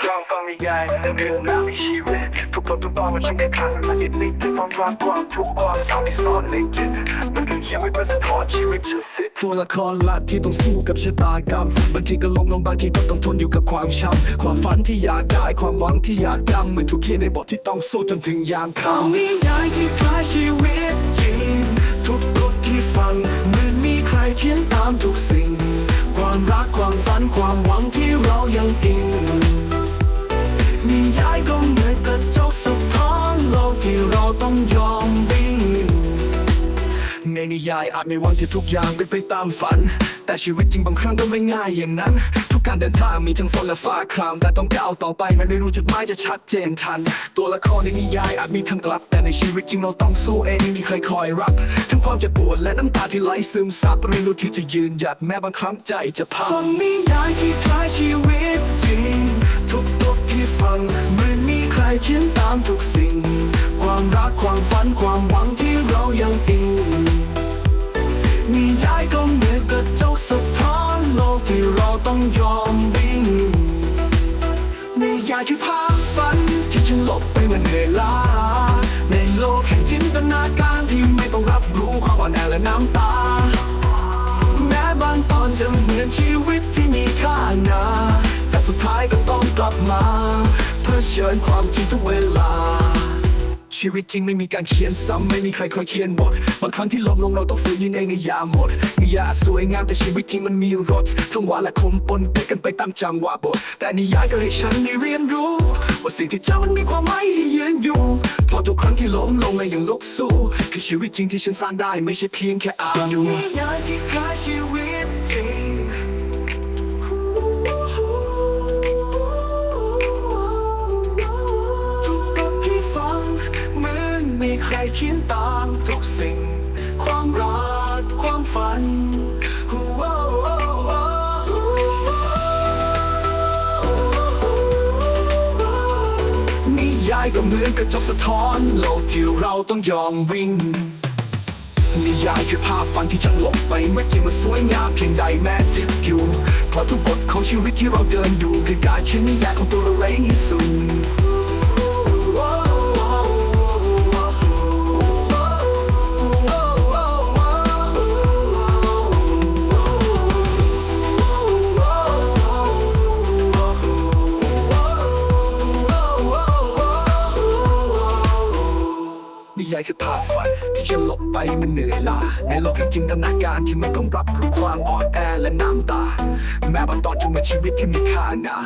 ครองฟังนิยายเรื่องราวในชีวิตทุกบททุกตอนมันช่างได้ค่ามันละเอียดลิบในความรักความทุกข์ความเศร้าที่ซ่อนในจิตมันคือเขียนไว้เพื่อสะท้อนชีวิตสุดสิ้นตัวละครหลักที่ต้องสู้กับชะตากรรมบางทีก็ล้มลงบางทีก็ต้องทนอยู่กับความช้ำความฝันที่อยากได้ความหวังที่อยากดังเหมือนถูกเขียนในบทที่ต้องสู้จนถึงยามค่ำนิยายที่คล้ายชีวิตจริงทุกบทที่ฟังเหมือนมีใครเขียนตามทุกสิ่ง ความรักความฝันความหวังที่เรายังอิง ต้องยอมวิ่ง ในนิยายอาจไม่หวังที่ทุกอย่างเป็นไปตามฝัน แต่ชีวิตจริงบางครั้งก็ไม่ง่ายอย่างนั้น ทุกการเดินทางมีทั้งฝนและฟ้าคราม แต่ต้องก้าวต่อไปมันไม่รู้จุดหมายจะชัดเจนทัน ตัวละครในนิยายอาจมีทั้งกลับ แต่ในชีวิตจริงเราต้องสู้เองไม่มีใครคอยรับทั้งความเจ็บปวดและน้ำตาที่ไหลซึมซับเรียนรู้ที่จะยืนหยัดแม้บางครั้งใจจะพังฟังนิยายที่คล้ายชีวิตจริงทุกบทที่ฟังเหมือนมีใครเขียนตามทุกสิ่งามฝันความหวังที่เรายังอิงนิยายก็เหมือนกระจกสะท้อนโลกที่เราต้องยอมวิ่งนิยายคือภาพฝันที่ฉันหลบไปเมื่อเหนื่อยล้าในโลกแห่งจินตนาการที่ไม่ต้องรับรู้ความอ่อนแอและน้ำตา แม้บางตอนจะเหมือนชีวิตที่มีค่านาแต่สุดท้ายก็ต้องกลับมาเพื่อเชิญความจริงทุกเวลา ชีวิตจริงไม่มีการเขียนซ้ำไม่มีใครคอยเขียนบทบางครั้งที่ล้มลงเราต้องฟื้นยืนเองในยามหมดนิยาสวยงามแต่ชีวิตจริงมันมีรสทั้งหวานและคมปนเปกันไปตามจังหวะบท แต่นิยายก็ให้ฉันได้เรียนรู้ว่าสิ่งที่เจอมันมีความหมายที่ยืนอยู่เพราะทุกครั้งที่ล้มลงและยังลุกสู้คือชีวิตจริงที่ฉันสร้างได้ไม่ใช่เพียงแค่อ่านอยู่นิยายที่คล้ายชีวิต เขียนตามทุกสิ่ง ความรักความฝันนิยายก็เหมือนกระจกสะท้อนโลกที่เราต้องยอมวิ่งนิยายคือภาพฝันที่ฉันหลบไปเมื่อจริงมันสวยงามเพียงใดแม้จิตอยู่เพราะทุกบทของชีวิตที่เราเดินอยู่คือการเขียนนิยายของตัวเราเองให้สูง ยายคือภาพฝันที่จะหลบไปมันเหนื่อยล้าในโลกแห่งจินตนาการที่ไม่ต้องรับรู้ความอ่อนแอและน้ำตา แม้บางตอนจะเหมือนชีวิตที่มีค่านะ